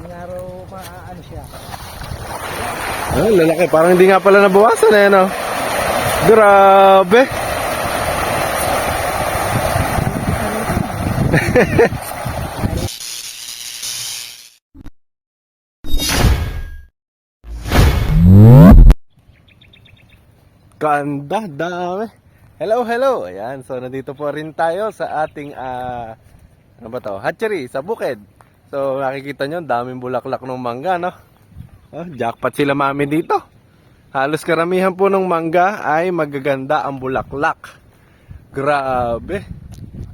Hindi nga raw siya. Ah, lalaki. Parang hindi nga pala nabawasan eh, no? Grabe. Ganda, dami. Hello, hello. Ayan, so nandito po rin tayo sa ating, ah, ano ba to? Hatchery, sa bukid. So, nakikita nyo, daming bulaklak ng mangga, no? Oh, jackpot sila mami dito. Halos karamihan po ng mangga ay magaganda ang bulaklak. Grabe.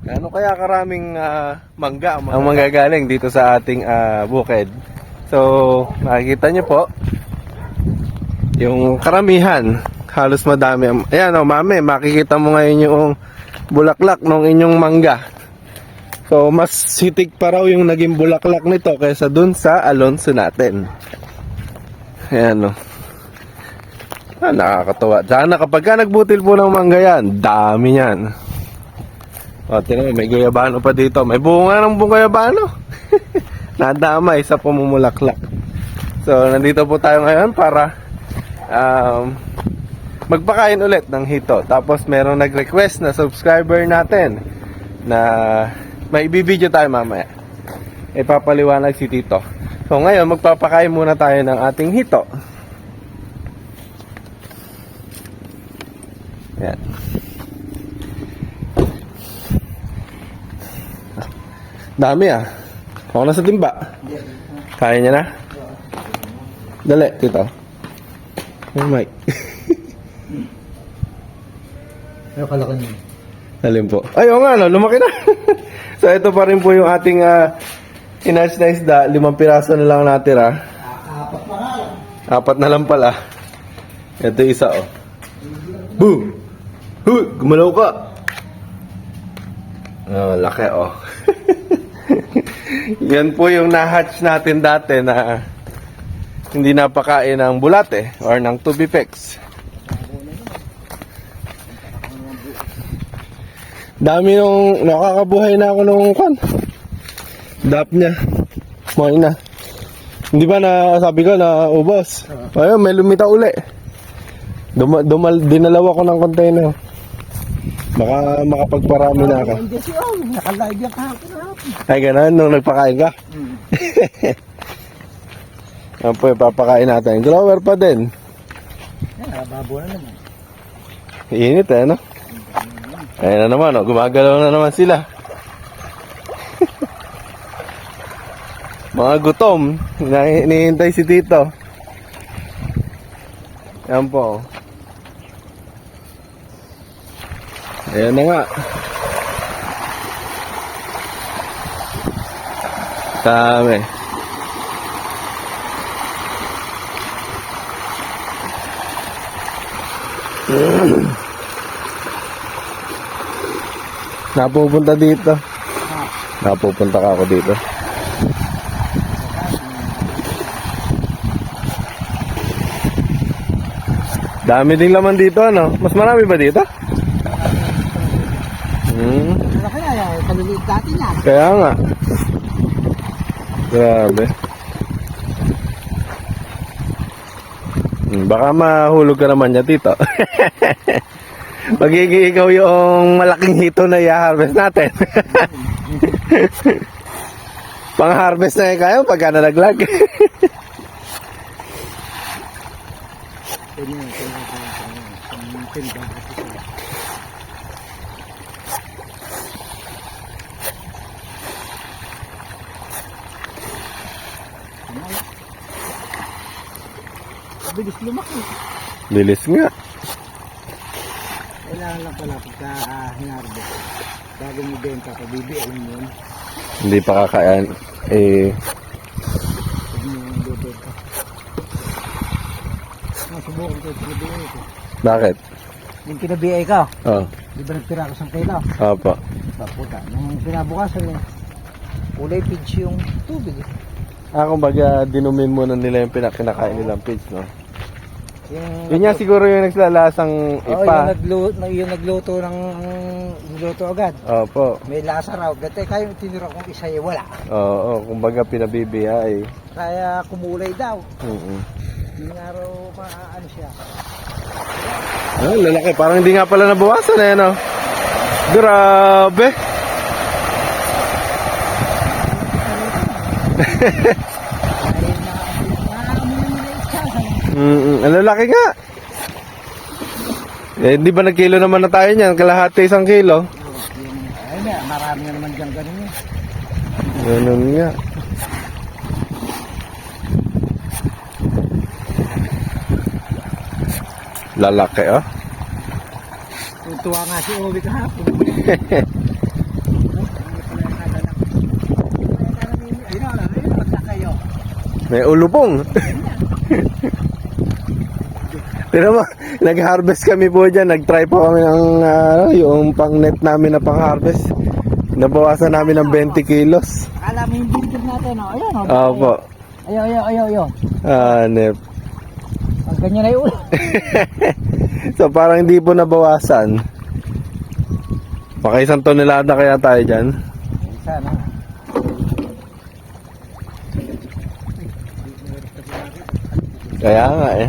Ano kaya karaming ah, mangga ang, ang manggagaling dito sa ating ah, bukid? So, makikita nyo po, yung karamihan, halos madami. Ayan o, mami, makikita mo ngayon yung bulaklak ng inyong mangga. So, mas sitik pa raw yung naging bulaklak nito kaysa dun sa Alonso natin. Ayan o. Ah, nakakatawa. Sana kapag ka nagbutil po ng mangga yan, dami yan. O, tinan may guyabano pa dito. May bunga ng guyabano. Nadamay sa pumumulaklak. So, nandito po tayo ngayon para um, magpakain ulit ng hito. Tapos, merong nag-request na subscriber natin na may ibibideo tayo mamaya. Ipapaliwanag si Tito. So, ngayon, magpapakain muna tayo ng ating hito. Yan. Dami ah. Ako na sa timba. Kaya niya na? Dali, tito. Oh my. Pero kalaki niya. Alin po. Ay, oo nga, no, lumaki na. so, ito pa rin po yung ating uh, inarch na isda. Limang piraso na lang natira. Apat pa nga lang. Apat na lang pala. Ito isa, oh. Boom! Huy! Gumalaw ka! Oh, laki, oh. Yan po yung na-hatch natin dati na hindi napakain ng bulate or ng tubifex. Dami nung nakakabuhay na ako nung kan. Dap niya. Mga ina. Hindi ba na sabi ko na ubos? Ayun, may lumita uli. Duma, dumal, dinalawa ko ng container. Baka makapagparami na ako. Hindi siya. Nakalive yan kahapon kahapon. Ay, ganun, nung nagpakain ka. Yan po, ipapakain natin. Grower pa din. Yan, nababo na naman. Init eh, no? Ayun na naman, oh. gumagalaw na naman sila. Mga gutom. Hinihintay si Tito. Yan po. Ayan na nga. Dami. Napupunta dito. Napupunta ka ako dito. Dami din laman dito, ano? Mas marami ba dito? Hmm, Ano kaya nga. Grabe. Hmm, Baka mahulog ka naman niya dito. Magiging ikaw yung malaking hito na i-harvest natin. Pang-harvest na kayo pagka nalaglag. Bilis lumaki. Bilis nga. Kailangan lang pala pagka uh, hinarvest. Bago mo benta, pabibiin mo yun. Hindi pa kakayan. Eh, mo bebenta. Ah, ko yung kinabiay ko. bakit? Yung kinabiay ka, Oh, di ba nagtira ka sa kilo? apa. Paputa. Nung pinabukasan eh, kulay peach yung tubig eh. Ah, kumbaga, dinumin muna nila yung pinakinakain nilang pigs, no? Yung, Yun yan siguro yung naglalasang Oo, yung, ipa. nagluto, yung nagluto ng nagluto agad. Opo. May lasa raw. Dati kayo tinira kong isa eh, wala. Oo, kumbaga pinabibiyay. Kaya kumulay daw. Mm Hindi nga raw maaano siya. Ah, lalaki. Parang hindi nga pala nabawasan eh, no? Grabe. Dahil na, naamoy mo na isa. Mm ang lalaki nga. Eh, hindi ba nagkilo naman na tayo niyan? Kalahati isang kilo. Ay, na, marami na naman dyan ganun yun. Ganun nga. Lalaki, oh. Tuwa nga si Obi kahapon. Ayun ayun. May ulupong. Pero mo, nag-harvest kami po dyan. Nag-try po kami ng ah, yung pang-net namin na pang-harvest. Nabawasan namin ng 20 kilos. Akala mo yung building natin, oh. Ayun, oh. Opo. Ayaw, ayaw, ayaw, ayaw. Ah, nep. Ang ganyan na ulo. So parang hindi po nabawasan. Baka isang tonelada kaya tayo dyan. Sana. Kaya nga eh.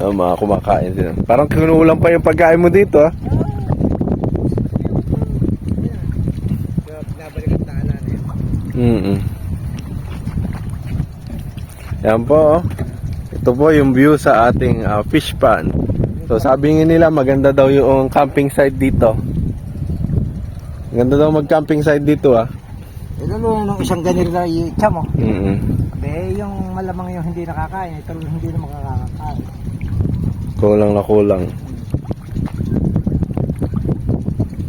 Oh, mga kumakain sila. Parang kinulang pa yung pagkain mo dito ah. Eh. Mm Yan po oh. Ito po yung view sa ating ah, fish pond. So sabi nila maganda daw yung camping site dito. Maganda daw mag-camping site dito ah. Eh, lalo na nung isang ganito na i-cha mo. Mm Eh, yung malamang yung hindi nakakain, ito hindi na makakakain. Kulang na kulang.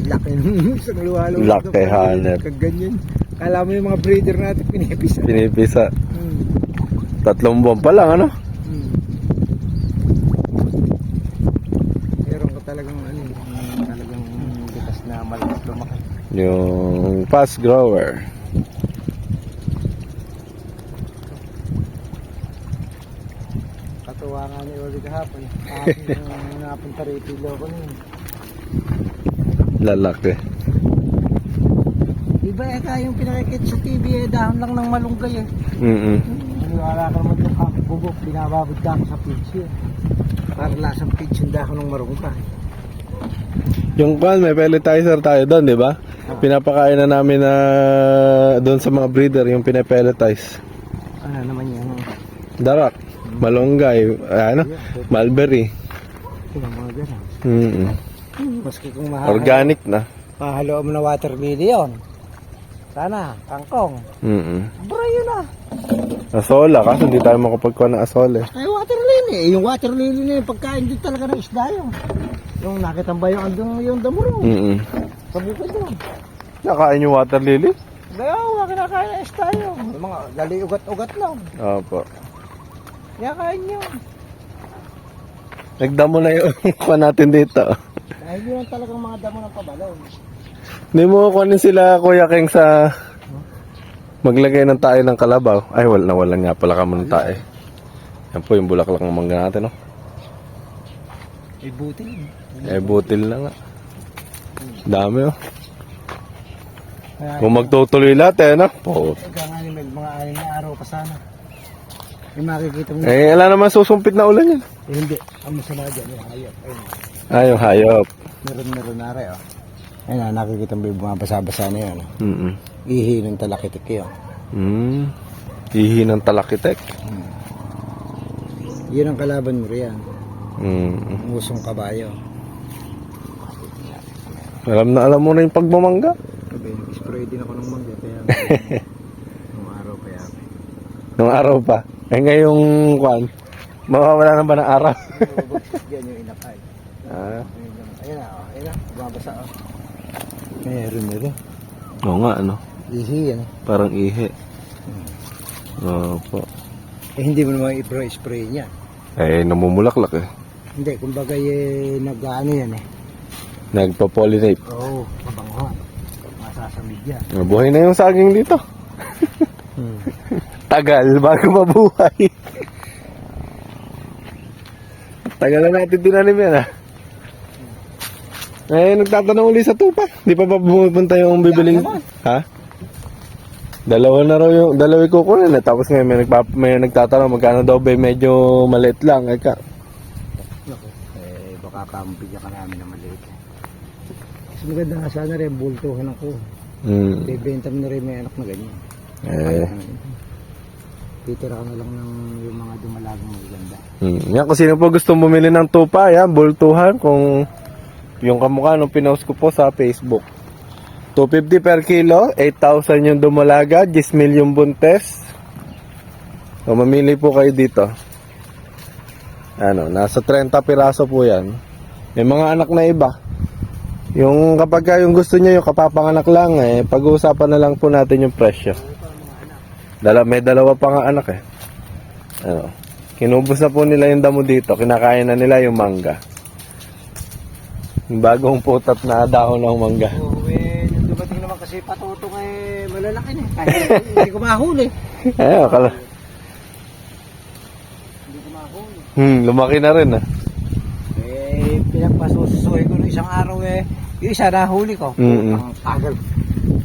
Laki nung isang luwalo. Laki, hanep. Kaganyan. Kala mo yung mga breeder natin pinipis. Pinipisa. Hmm. Tatlong buwan pa lang ano? Hmm. Meron ka talagang ano, yung talagang bitas na malakas lumaki. Yung fast grower. Katuwa nga ni Uli kahapon. Kahapon yung napunta rito na yun. Lalaki. Iba eh yung pinakikit sa TV eh, dahon lang ng malunggay eh. Mm Maniwala ka naman yung kakabubok, binababod ka sa pitch yun. Para lasang pitch yung dahon ng marungka. Yung kwan, may pelletizer tayo doon, di ba? Pinapakain na namin na doon sa mga breeder, yung pinapelletize. Ano naman yan? Darak, malunggay, ano, mulberry. Gano'n. Mm Maski kung mahal. Organic na. Pahalo mo na watermelon yun. Sana, kangkong. Mm Bro, yun ah. Asola, kaso hindi tayo makapagkuha ng asole. Ay, water lily eh. Yung water lily na yung pagkain din talaga ng isda yun. Yung nakita ba yung andong yung damuro? Mm Sa bukod doon. Nakain yung water lily? Kaya wala kinakain ng isda yun. Yung mga dali ugat-ugat lang. Opo. Kinakain yun. Nagdamo na yung kuha natin dito. Dahil yun ang talagang mga damo ng pabalon. Hindi mo kunin sila Kuya King sa maglagay ng tayo ng kalabaw. Ay, wala na wala nga pala kamo ng tayo. Yan po yung bulaklak ng mangga natin, no? May buti yun. Eh, butil na nga. Dami, oh. Kung magtutuloy lahat, eh, no? Po. Mga anim na araw pa sana. May makikita mo. Eh, wala naman susumpit na ulan yan. Eh, hindi. Ang masama dyan, yung hayop. Ayun. Ah, yung hayop. Meron meron na rin, oh. Ayun na, nakikita mo yung mga basa-basa na yun. Oh. Mm Ihi ng talakitik yun. mm Ihi ng talakitek. Yun ang kalaban mo riyan. Mm. Ang usong kabayo. Alam na alam mo na yung pagmamangga. Sabi, spray din ako ng mangga. Kaya nung araw pa yan. Nung araw pa. Eh, ngayong, kwan, mawawala na ba ng araw? Yan yung inakay. ah, Ayun na, oh. ayun na. Bumabasa, oh. Meron meron. oo nga, ano? Ihi yan. Parang ihi. Opo. Eh, hindi mo naman i-spray niya. Eh, namumulaklak eh. Hindi, kumbaga eh, nag-ano yan eh. Nagpa-pollinate. Oo, oh, mabango. Masasamid yan. Mabuhay na yung saging dito. Tagal bago mabuhay. Tagal na natin tinanim yan ah. Eh, nagtatanong uli sa tupa. Di pa ba pumupunta yung bibiling... Ha? Dalawa na raw yung... Dalawa yung kukunin eh. Tapos ngayon may, nagpa, may nagtatanong magkano daw ba medyo maliit lang. Ka. Naku, eh, baka pambigyan ka namin ng maliit. Mas maganda nga sana rin, bultuhan ako. Hmm. Bebenta mo na rin may anak na ganyan. Eh. Titira ka na lang ng yung mga dumalagang maganda. Hmm. Yan, kung po gusto bumili ng tupa, yan, bultuhan, kung yung kamukha nung pinost ko po sa Facebook. 250 per kilo, 8,000 yung dumalaga, 10 mil yung buntes. So, mamili po kayo dito. Ano, nasa 30 piraso po yan. May mga anak na iba. Yung kapag ka yung gusto niya yung kapapanganak lang, eh, pag-uusapan na lang po natin yung presyo. Dala, may dalawa pa nga anak eh. Ano, kinubos na po nila yung damo dito. Kinakain na nila yung mangga. Yung bagong putat na dahon ng mangga. Oo, eh, dumating naman kasi patutong eh, malalaki na. eh. Kahit hindi ko mahuli. Eh, akala. Hindi ko mahuli. Hmm, lumaki na rin ah. Eh, pinagpasususoy ko nung isang araw eh. Yung isa nahuli ko. Mm-mm. Ang tagal.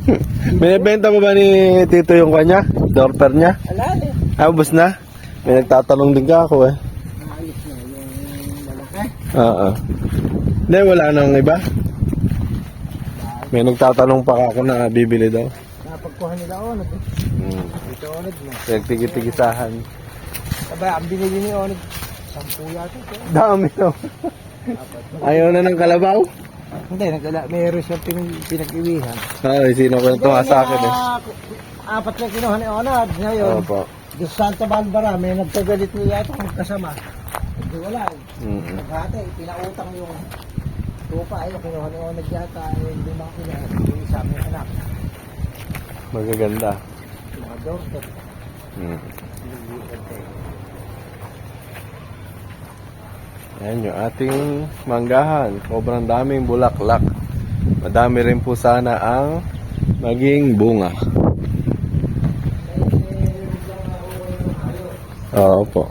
Binibenta pa ba ni Tito yung kanya? Dorper niya? Alala eh. Ah, ubos na? May nagtatanong din ka ako eh. Ayos na yung malaki. Oo. Hindi, wala nang iba. May nagtatanong pa ako na bibili daw. Napagkuha nila onod eh. Hmm. Ito onod mo. Nagtigitigisahan. Aba, ang binili ni onod. Sampu yata ito. Dami daw. Ayaw na ng kalabaw? Hindi, nagala, mayroon siyang pinag, pinag-iwihan. Ay, sino kwento nga sa akin eh. Apat na kinuha ni Onad. Ngayon, Opo. Sa Santa Barbara, may nagkagalit niya yata kung kasama. Hindi wala. eh. Mm-mm. Nagkate, pinautang yung tupa. Ayun, kinuha ni Onad yata. Eh, hindi makakila. Yung isa, may anak. Magaganda. Mga doktor. Mm. Ayan yung ating manggahan. Sobrang daming bulaklak. Madami rin po sana ang maging bunga. Oo po.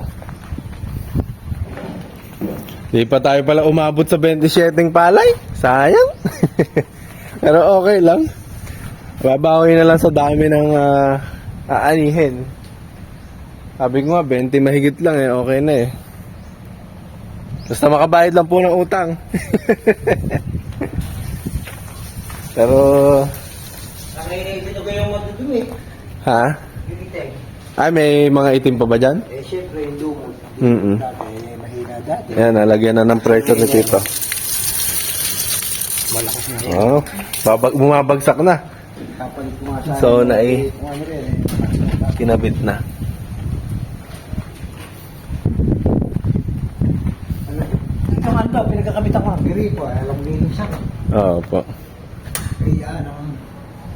Di pa tayo pala umabot sa 27 palay. Sayang. Pero okay lang. Babawi na lang sa dami ng ah, aanihin. Sabi ko nga, 20 mahigit lang eh. Okay na eh. Basta makabayad lang po ng utang. Pero, Nakikita ko yung madudumi. ha? Yung. Ay, may mga itim pa ba dyan? Eh, syempre, yung lumot. Mm-mm. Dati, mahina dati. Ayan, nalagyan na ng pressure ni Tito. Malakas na yan. Oo, babag, bumabagsak na. Nga sa... So, na eh. Kinabit na. Ito nga daw, pinagkakamit ako ng gripo. eh, Alam linis ako. Oo po. Kaya ano,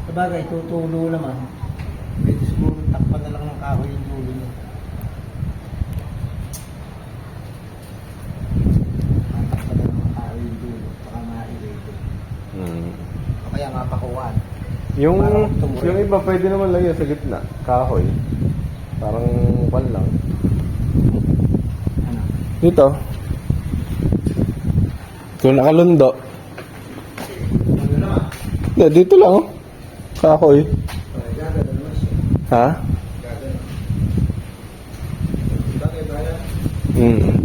sabagay, tutulo naman. Pwede siguro takpan na lang ng kahoy yung dulo niya. Na lang ng kahoy yung dulo, baka ma-irate. Mm. O kaya mapakuhaan. Yung, yung iba pwede naman lagyan sa gitna. Kahoy. Parang pan lang. Ano? Dito. Kung nakalundo. Ano dito lang oh. Kahoy. Ha? Gagawin. Bagay ba yan? Mm. Makakita ko sa amoy niya parang kumakot lang.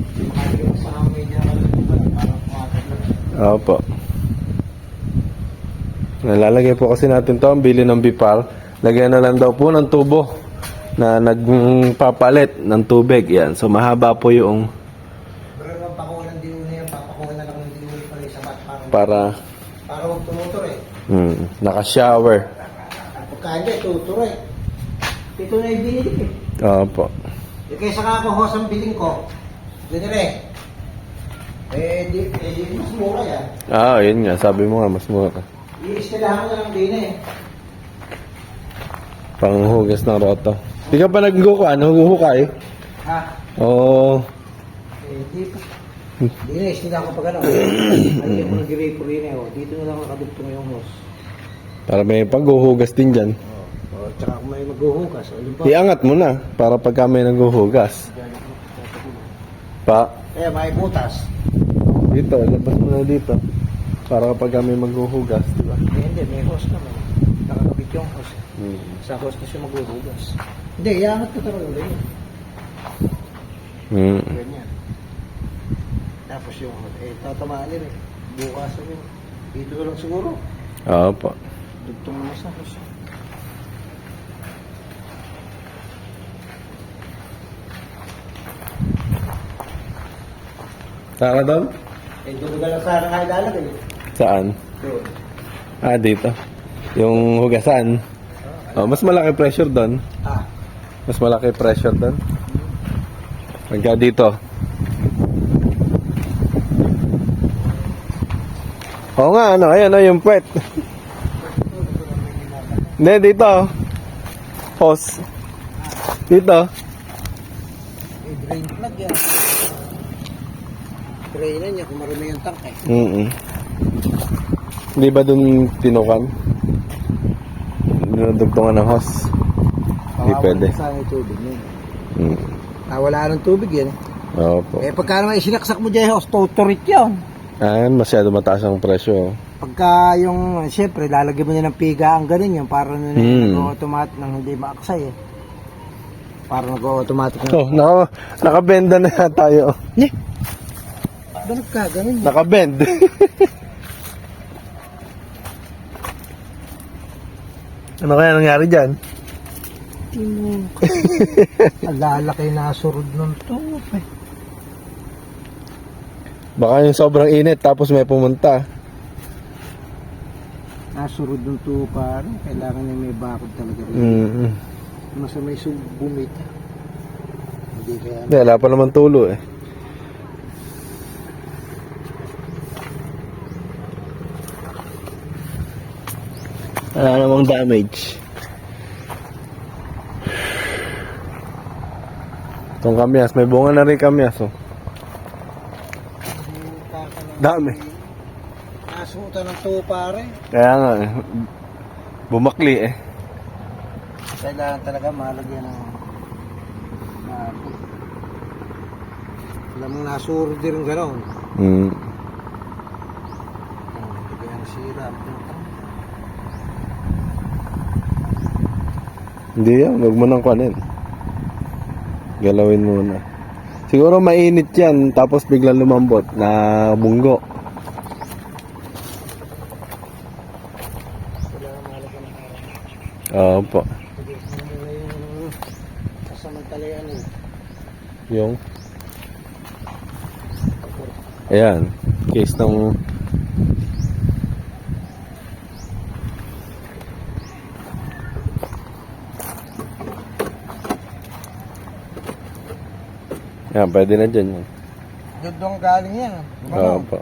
Opo. Nalalagay po kasi natin to ang bili ng bipar. Lagyan na lang daw po ng tubo na nagpapalit ng tubig. Yan. So mahaba po yung para para huwag tumutur eh. hmm, naka-shower. Pagka hindi, tutur eh. Ito na yung binili eh. Opo. Kaysa nga ako hos ang biling ko, ganyan eh. Eh, di, eh, di mas mura yan. Ah, yun nga. Sabi mo nga, mas mura. I-istilahan ko na lang din eh. Panghugas ng roto. Di ka pa nagkukuan, huhukay. Ha? Oo. Eh, di pa. Di na, istilahan ko pa gano'n. Ano yung mga gripo rin eh. oh. Dito na lang nakadugtong yung hos. Para may paghuhugas din dyan. Oh, oh, tsaka kung may maghuhugas. O, limpa. Iangat mo na para pagka may naghuhugas. Pa, Kaya may butas. dito, labas mo na dito. Para kapag kami maghuhugas, di ba? Eh, hindi, may hose naman. Nakakabit yung hose. Hmm. Sa hose na siya maghuhugas. Hindi, iangat ko talaga ulit. Hmm. Ganyan. Tapos yung, eh, tatamaan rin. Bukas rin. Dito lang siguro. Oo po. Dugtong mo sa hose. Tara doon? Eh, doon ka lang sana kayo lalagay. Saan? Doon. Ah, dito. Yung hugasan. Oh, mas malaki pressure doon. Ah, Mas malaki pressure doon. Pagka dito. Oo nga, ano, ayan, oh, yung puwet. Hindi, dito. Hose. Dito. eh, drain plug yan. Drainan niya kung marumi yung tank eh. Mm Hindi ba dun tinukan? Dinudugtungan ng hose. Hindi pwede. Sa yung tubig niya. Mm. Ah, wala nang tubig yan. Oo po. Eh, pagka naman isinaksak mo dyan, hose, tuturit yun. Ayan, masyado mataas ang presyo. Pagka yung, siyempre, lalagyan mo niya ng piga ang ganun yun, para na Hmm. nag-automatic nang hindi maaksay eh. Para nag-automatic na. Oh, naka, nakabenda na tayo. Ne? Ganun ka, ganun. Nakabend. ano kaya nangyari dyan? Ang lalaki na surod ng eh. Baka yung sobrang init tapos may pumunta. Nasurod ng tubo parang kailangan niya may bakod talaga rin. Mm. Masa may subumit. Hindi kaya wala pa naman tulo eh. Wala namang damage. Itong kamyas, may bunga na rin kamyas oh. Dami. Nasutan ng tubo pare. Kaya nga eh. Bumakli eh. Kailangan talaga malagyan ng. Alam mo nasurod din gano'n. Mm. Hindi kaya nasira. Hindi yan, huwag mo nang kuanin. Galawin muna. Siguro mainit yan, tapos biglang lumambot na bunggo. Kailangan malagyan ng araw. Oo po. Sige, muna yung kasamantalayan eh. Yung... Ayan, case ng... Ayan, pwede na dyan. yan. Doon doon galing yan. Oo Ano? po.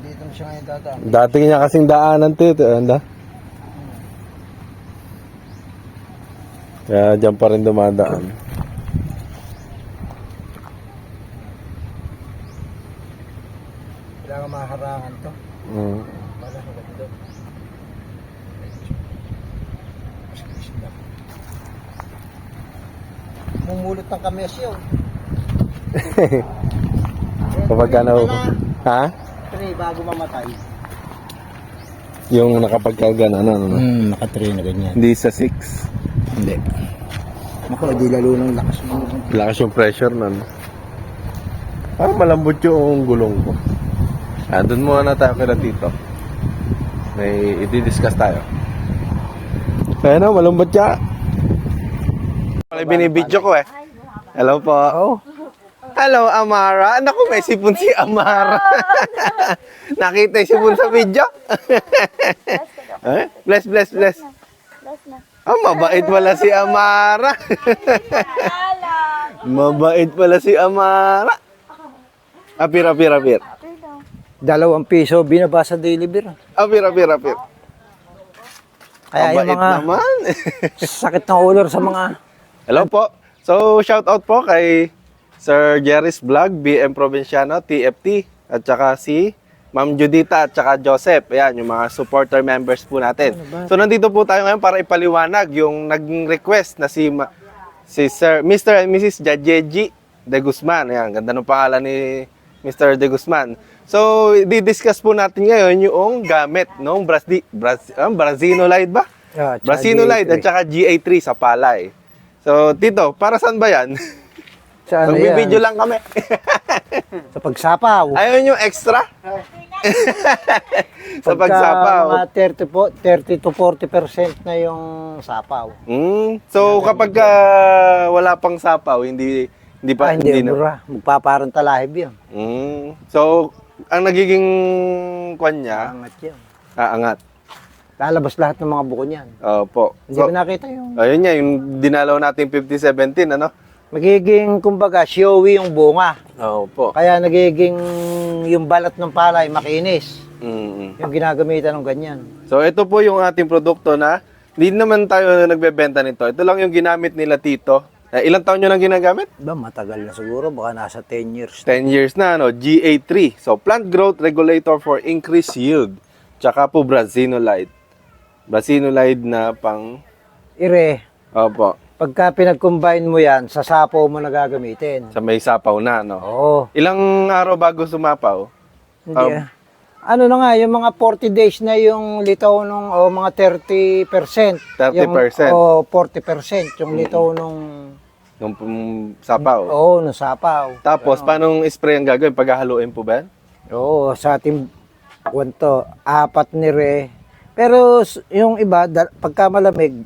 Dito siya ngayon dadaan. Dati niya kasing daanan to ito, anda? Kaya dyan pa rin dumadaan. Kailangan maharangan to. Mm. Wala sa ganda. Mumulot ng kamyas yun. Kapag ano, ha? Tre, bago mamatay. Yung nakapagkalgan, ano, ano? Hmm, naka-tre na ganyan. Hindi sa 6. Hindi. Ako, di lalo ng lakas mo. Lakas yung pressure nun. Parang malambot yung gulong ko. Ah, doon muna tayo kila dito. May i-discuss tayo. Ayan o, malambot siya. May binibidyo ko eh. Hello po. Oh. Hello, Amara. Naku, may sipon si Amara. Nakita yung sipon sa video? eh? Bless, bless, bless. Last na. Ah, mabait pala si Amara. mabait pala si Amara. Apir, apir, apir. Dalawang piso, binabasa daily beer. Apir, apir, apir. Kaya yung Mabait mga naman. sakit ng ulo sa mga... Hello po. So, shout out po kay Sir Jerry's Vlog, BM Provinciano, TFT, at saka si Ma'am Judita at saka Joseph. Ayan, yung mga supporter members po natin. So, nandito po tayo ngayon para ipaliwanag yung naging request na si, Ma- si Sir, Mr. and Mrs. Jajeji De Guzman. Ayan, ganda ng pangalan ni Mr. De Guzman. So, di-discuss po natin ngayon yung gamit ng Brasdi, Bras, ah, Brasinolide ba? Ah, Brasinolide GA3. at saka GA3 sa palay. So, Tito, para saan ba yan? Sa ano Magbibideo yan? lang kami. Sa pagsapaw. Ayaw nyo extra? sa Pagka pagsapaw. Mga 30, po, 30 to 40% na yung sapaw. Mm. So, kapag ah, wala pang sapaw, hindi hindi pa ah, hindi, na. bura. Magpaparang talahib yun. Mm. So, ang nagiging kwan niya, Angat yun. aangat. Lalabas lahat ng mga buko niyan. Opo. Hindi So, ko nakita yung... ayun niya, yung dinalaw natin 50-17, ano? Magiging, kumbaga, showy yung bunga. Opo. Kaya nagiging yung balat ng palay makinis. Mm. Yung ginagamitan ng ganyan. So, ito po yung ating produkto na hindi naman tayo nagbebenta nito. Ito lang yung ginamit nila tito. Eh, ilang taon nyo nang ginagamit? Ba, matagal na siguro. Baka nasa 10 years. 10 years na, ano, GA3. So, plant growth regulator for increased yield. Tsaka po Brasinolide. Brasinolide na pang, Ire, opo, pagka pinag-combine mo yan, sa sapo mo na gagamitin. sa may sapaw na, no? Oo. Ilang araw bago sumapaw? Hindi. Um, ah. ano na nga, yung mga 40 days na yung litaw nung, o mga 30%. 30%. Yung, o 40% yung litaw nung, Nung um, sapaw. oo, nung sapaw. Tapos, paano spray ang gagawin? Paghahaluin po ba? Oo, sa ating wanto, apat ni Re. Pero yung iba, pagka malamig,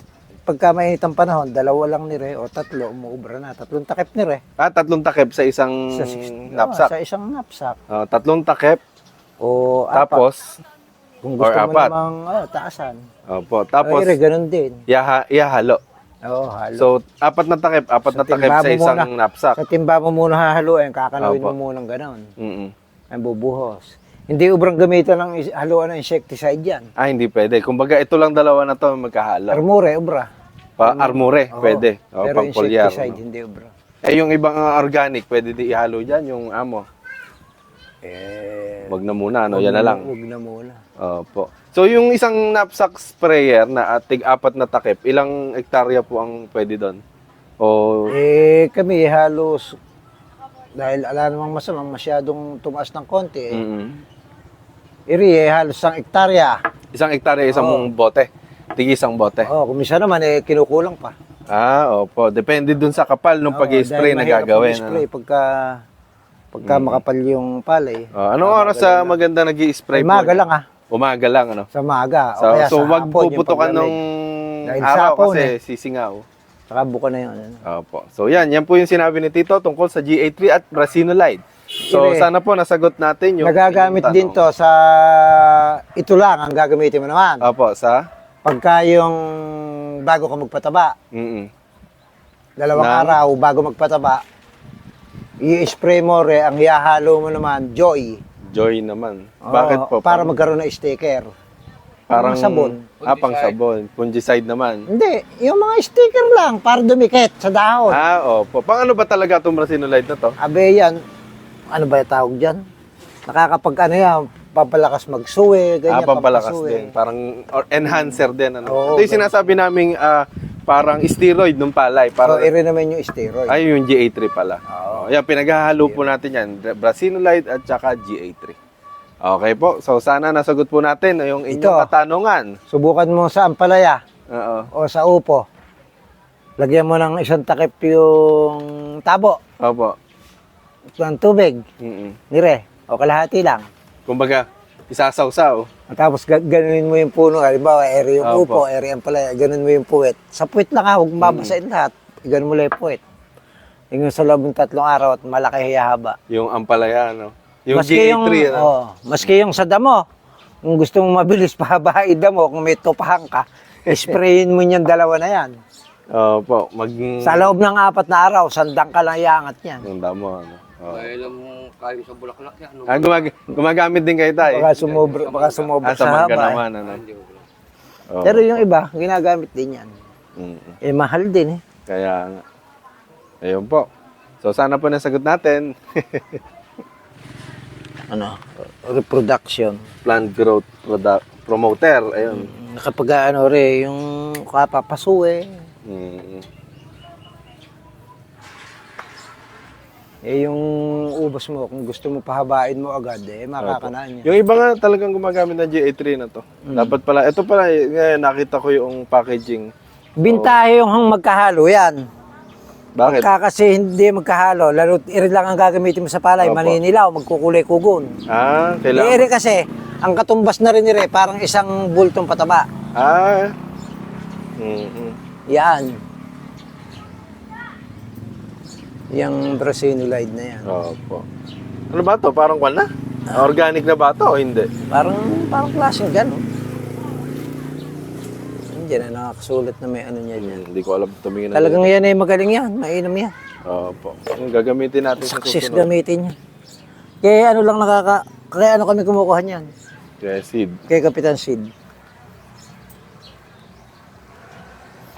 pagka mainit ang panahon, dalawa lang ni Re o tatlo, umuubra na. Tatlong takip ni Re. Ah, tatlong takip sa isang Sa, sis- knapsack. oo, sa isang knapsack. Oh, tatlong takip, O apat. tapos, Kung gusto mo apat. namang oh, taasan. opo, Tapos, tapos, Re, ganun din. yaha, ihahalo. Oo, halo. So, apat na takip, apat Sa na takip sa isang muna. knapsack. sa timba mo muna hahaluin, kakanuin Opo. mo muna ganun. Mm-mm. Ang bubuhos. Hindi ubrang gamitan ng is- haluan ng insecticide yan. Ah, hindi pwede. Kumbaga, ito lang dalawa na to magkahalo. Armure, ubra. Pa armure, Oo. pwede. O, Pero pang polyar. insecticide, hindi ubra. Eh, yung ibang ah, organic, pwede di ihalo dyan, yung amo. Eh, Wag na muna, ano, yan na lang. Huwag na muna. Opo. So, yung isang knapsack sprayer na atig apat na takip, ilang hektarya po ang pwede doon? O, Eh, kami halos, dahil ala namang masamang masyadong tumaas ng konti, eh, mm iri eh, halos isang hektarya. isang hektarya, isang bote. Tig isang bote. Oh, kung minsan naman, eh, kinukulang pa. Ah, opo. Depende dun sa kapal nung Oo, pag-spray dahil na mahirap gagawin. mag-spray Ano? pagka, pagka makapal yung palay. Oh, anong oras sa maganda nag spray Ay, maga lang ah, Umaga lang, ano? sa maga. So, o kaya so sa wag hapon, yung puputukan paglamig. ng Dahil araw sa hapon, kasi eh. sisingaw. Saka buka na yun. ano. Opo. So yan, yan po yung sinabi ni Tito tungkol sa GA3 at Brasinolide. So Ire. sana po nasagot natin yung Nagagamit yung din to sa, ito lang ang gagamitin mo naman. Opo, sa Pagka yung bago ka magpataba, mm dalawang Ng- araw bago magpataba, i-spray mo re, ang ihahalo mo naman, Joy. Joy naman. Oo, Bakit po? Para Pang- magkaroon ng sticker. parang sabon. Ah, pang sabon. Fungicide naman. Hindi, yung mga sticker lang para dumikit sa dahon. Ah, opo. Pang ano ba talaga itong Brasinolide na to? Abe yan, ano ba yung tawag dyan? Nakakapag ano yan, pampalakas magsuwe, ah, ganyan, pampalakas pampasuwe. din. Parang or enhancer din. Ano? Oo, Ito yung sinasabi naming ah, parang steroid ng palay. Para Para, so, iri naman yung steroid. ay, yung GA3 pala. Oo. Oh, yan, pinaghahalo po natin yan. Brasinolide at saka GA3. Okay po. So, sana nasagot po natin yung inyong Ito. katanungan. Subukan mo sa ampalaya Oo. o sa upo. Lagyan mo ng isang takip yung tabo Opo. Ng tubig, Mm-mm. nire, o kalahati lang. Kumbaga, isasawsaw. At Tapos ga- ganunin mo yung puno, halimbawa, eri yung Opo. upo, eri ang palaya, ganun mo yung puwet. Sa puwet lang ha, huwag mabasain lahat. Ganun mo lang yung puwet. Yung sa loob ng tatlong araw at malaki hiyahaba. Yung ampalaya, no? Yung maski GA3, yung, ano? oh, maski yung sa damo, kung gusto mong mabilis pahabain damo, kung may tupahan ka, sprayin mo niyan dalawa na yan. Opo. Mag... Sa loob ng apat na araw, sandang ka lang iangat yan. Yung damo, ano? Oo. Kaya lang kayo sa bulaklak yan. Ano? Ah, gumag- gumagamit din kayo tayo. Baka sumobra, baka sumobra Ah, sa sa mangga haba. eh. naman, ano? Hindi ko lang. Oo. Pero yung iba, ginagamit din yan. Mm. Eh, mahal din eh. Kaya nga. Ayun po. So, sana po nasagot natin. Ano, reproduction. Plant growth product promoter. Ayun. Kapag ano re, yung kapapasuwe, Mm. Eh yung ubos mo, kung gusto mo pahabain mo agad, eh makakanaan niya. Yung iba nga talagang gumagamit ng GA3 na to. Dapat pala, ito pala, eh, ngayon nakita ko yung packaging. Bintahe yung hang magkahalo yan. Bakit? Pagka kasi hindi magkahalo, lalo iri lang ang gagamitin mo sa palay, Opo. maninilaw, magkukulay kugon. Ah, kailangan. iri kasi, ang katumbas na rin iri, parang isang bultong pataba. Ah. mm Yan. Yung brasinolide na yan. Opo. Ano ba to? Parang kwan na? Organic na ba to o hindi? Parang, parang klaseng gano'n. Hindi na nakakasulat na may ano niya yan. Hindi ko alam tumingin na. Talagang yan ay magaling yan, mainam yan. Opo. Yung gagamitin natin sa Success susunod. gamitin yan. Kaya ano lang nakaka... Kaya ano kami kumukuha niyan? Kaya seed. Kay Kapitan Sid.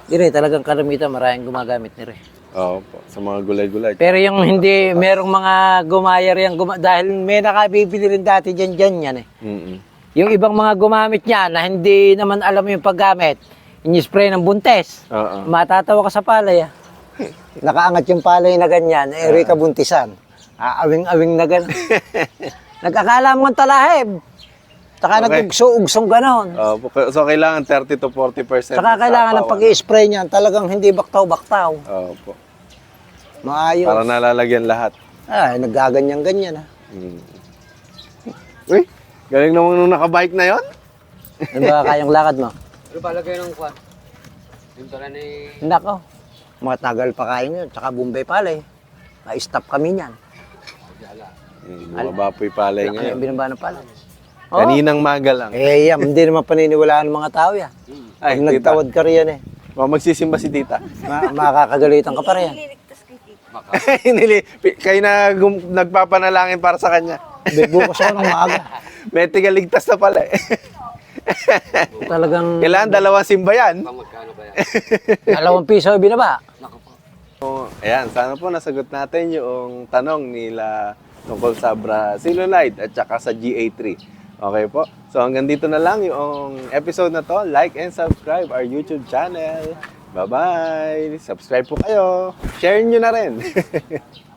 Dire, talagang karamitan maraming gumagamit ni Re. Opo. Sa mga gulay-gulay. Pero yung hindi, merong mga gumayar yan, guma- dahil may nakabibili rin dati dyan dyan yan eh. Mm-mm. Yung ibang mga gumamit niya na hindi naman alam yung paggamit, ini-spray ng buntes. Oo. Matatawa ka sa palay ah. Nakaangat yung palay na ganyan, eh, Erika buntisan. Aawing-awing na gano'n. Nagkakala mo ang talahib. Saka Okay. nag-ugso-ugsong gano'n. Opo. So, kailangan 30 to 40%. Saka kailangan ng pag-i-spray niyan, talagang hindi baktaw-baktaw. Opo. Maayos. Para nalalagyan lahat. Ay, naggaganyan-ganyan ah. Mm. Uy, galing naman nung nakabike na yon. Ano ba kayang lakad mo? Ano ba lagay ng kwan? Yung tala ni... Nako, matagal pa kayo yun. Tsaka Bombay pala eh. Na-stop kami niyan. Mm, bumaba po yung palay Ano ngayon. binaba ng pala? Oh. Kaninang maga lang. Eh, yan, hindi naman paniniwalaan ng mga tao yan. Ay, Pag tita. nagtawad ka riyan eh. Oh, magsisimba si tita. Ma- makakagalitan ka pa riyan. Nili, kayo na gum- nagpapanalangin para sa kanya. Bukas ako ng maaga. May tigaligtas na pala eh. Talagang Kailangan dalawang simba yan. Magkano ba yan? dalawang piso binaba. Naku po. Oh, ayan, sana po nasagot natin yung tanong nila tungkol sa Brasilolite at saka sa GA3. Okay po? So hanggang dito na lang yung episode na to. Like and subscribe our YouTube channel. Bye-bye! Subscribe po kayo. Share nyo na rin.